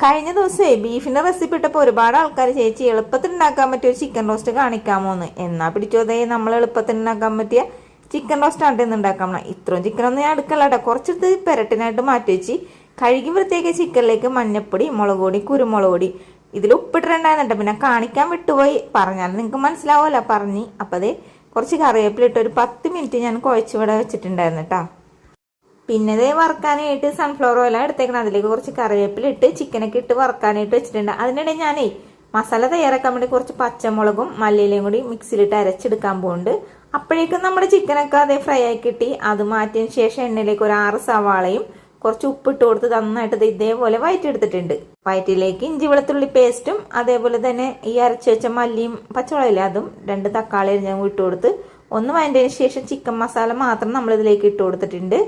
കഴിഞ്ഞ ദിവസമേ ബീഫിന്റെ റെസിപ്പി ഇട്ടപ്പോൾ ഒരുപാട് ആൾക്കാർ ചേച്ചി എളുപ്പത്തിൽ ഉണ്ടാക്കാൻ പറ്റിയ ഒരു ചിക്കൻ റോസ്റ്റ് കാണിക്കാമോ എന്ന് എന്നാ പിടിച്ചോതേ നമ്മൾ എളുപ്പത്തിൽ ഉണ്ടാക്കാൻ പറ്റിയ ചിക്കൻ റോസ്റ്റ് ഇന്ന് ഉണ്ടാക്കാൻ പോണെ. ഇത്രയും ചിക്കനൊന്നും ഞാൻ എടുക്കല്ല കേട്ടോ. കുറച്ചെടുത്ത് പെരട്ടിനായിട്ട് മാറ്റി വെച്ച്. കഴുകി ചിക്കനിലേക്ക് മഞ്ഞപ്പൊടി മുളക് പൊടി കുരുമുളക് പൊടി. ഇതിൽ ഉപ്പിട്ടിട്ടുണ്ടായിരുന്നുണ്ട് പിന്നെ കാണിക്കാൻ വിട്ടുപോയി. പറഞ്ഞാൽ നിങ്ങൾക്ക് മനസ്സിലാവുമല്ലോ പറഞ്ഞ്. അപ്പം അതേ കുറച്ച് കറിവേപ്പിലിട്ട് ഒരു പത്ത് മിനിറ്റ് ഞാൻ കുഴച്ചുവിടെ വെച്ചിട്ടുണ്ടായിരുന്നു കേട്ടോ. പിന്നെ ഇതേ വറക്കാനായിട്ട് സൺഫ്ലവർ ഓയിലാണ് എടുത്തേക്കണം. അതിലേക്ക് കുറച്ച് കറിവേപ്പില ഇട്ട് ചിക്കനൊക്കെ ഇട്ട് വറക്കാനായിട്ട് വെച്ചിട്ടുണ്ട്. അതിനിടെ ഞാനേ മസാല തയ്യാറാക്കാൻ വേണ്ടി കുറച്ച് പച്ചമുളകും മല്ലിയിലയും കൂടി മിക്സിയിലിട്ട് അരച്ചെടുക്കാൻ പോകുന്നുണ്ട് അപ്പോഴേക്കും നമ്മുടെ ചിക്കനൊക്കെ അതേ ഫ്രൈ ആയി കിട്ടി. അത് മാറ്റിയതിന് ശേഷം എണ്ണയിലേക്ക് ഒരു ആറ് സവാളയും കുറച്ച് ഉപ്പിട്ട് കൊടുത്ത് നന്നായിട്ട് ഇത് ഇതേപോലെ വയറ്റെടുത്തിട്ടുണ്ട് വയറ്റിലേക്ക് ഇഞ്ചി വെളുത്തുള്ളി പേസ്റ്റും അതേപോലെ തന്നെ ഈ അരച്ച് വെച്ച മല്ലിയും പച്ചമുളകില്ല അതും രണ്ട് തക്കാളി ഞാൻ ഇട്ട് കൊടുത്ത് ഒന്ന് വഴറ്റതിന് ശേഷം ചിക്കൻ മസാല മാത്രം നമ്മൾ ഇതിലേക്ക് ഇട്ട് കൊടുത്തിട്ടുണ്ട്.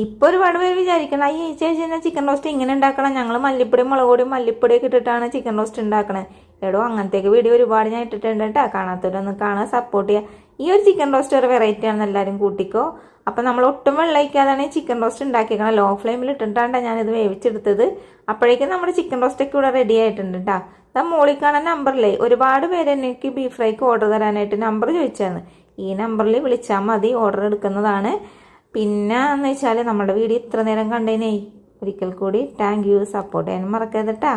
ഇപ്പൊ ഒരുപാട് പേര് വിചാരിക്കണം ഈ ചേച്ചി കഴിഞ്ഞാൽ ചിക്കൻ റോസ്റ്റ് ഇങ്ങനെ ഉണ്ടാക്കണം? ഞങ്ങൾ മല്ലിപ്പൊടിയും മുളക് പൊടിയും മല്ലിപ്പൊടിയൊക്കെ ഇട്ടിട്ടാണ് ചിക്കൻ റോസ്റ്റ് ഉണ്ടാക്കണത് എടോ അങ്ങനത്തേക്ക് വീഡിയോ ഒരുപാട് ഞാൻ ഇട്ടിട്ടുണ്ട് കേട്ടോ കാണാത്തവരൊന്ന് കാണാൻ സപ്പോർട്ട് ചെയ്യുക ഈ ഒരു ചിക്കൻ റോസ്റ്റ് ഒരു വെറൈറ്റി ആണെന്ന് എല്ലാവരും കൂട്ടിക്കോ. അപ്പം നമ്മൾ ഒട്ടും വെള്ളയിക്കാതാണ് ചിക്കൻ റോസ്റ്റ് ഉണ്ടാക്കിയേക്കണം. ലോ ഫ്ലെയിമിൽ ഇട്ടിട്ടാണ് ഞാനിത് വേവിച്ചെടുത്തത്. അപ്പോഴേക്കും നമ്മുടെ ചിക്കൻ റോസ്റ്റൊക്കെ ഇവിടെ റെഡി ആയിട്ടുണ്ട് കേട്ടോ ഇതാ മോളിൽ കാണാൻ നമ്പറിലേ ഒരുപാട് പേര് എനിക്ക് ബീഫ് ഫ്രൈക്ക് ഓർഡർ തരാനായിട്ട് നമ്പർ ചോദിച്ചാണ് ഈ നമ്പറിൽ വിളിച്ചാൽ മതി ഓർഡർ എടുക്കുന്നതാണ്. പിന്നെ എന്ന് വെച്ചാൽ നമ്മുടെ വീഡിയോ ഇത്ര നേരം കണ്ടേനേ. ഒരിക്കൽ കൂടി. താങ്ക് യു സപ്പോർട്ട് ചെയ്യാനും മറക്കരുത് കേട്ടോ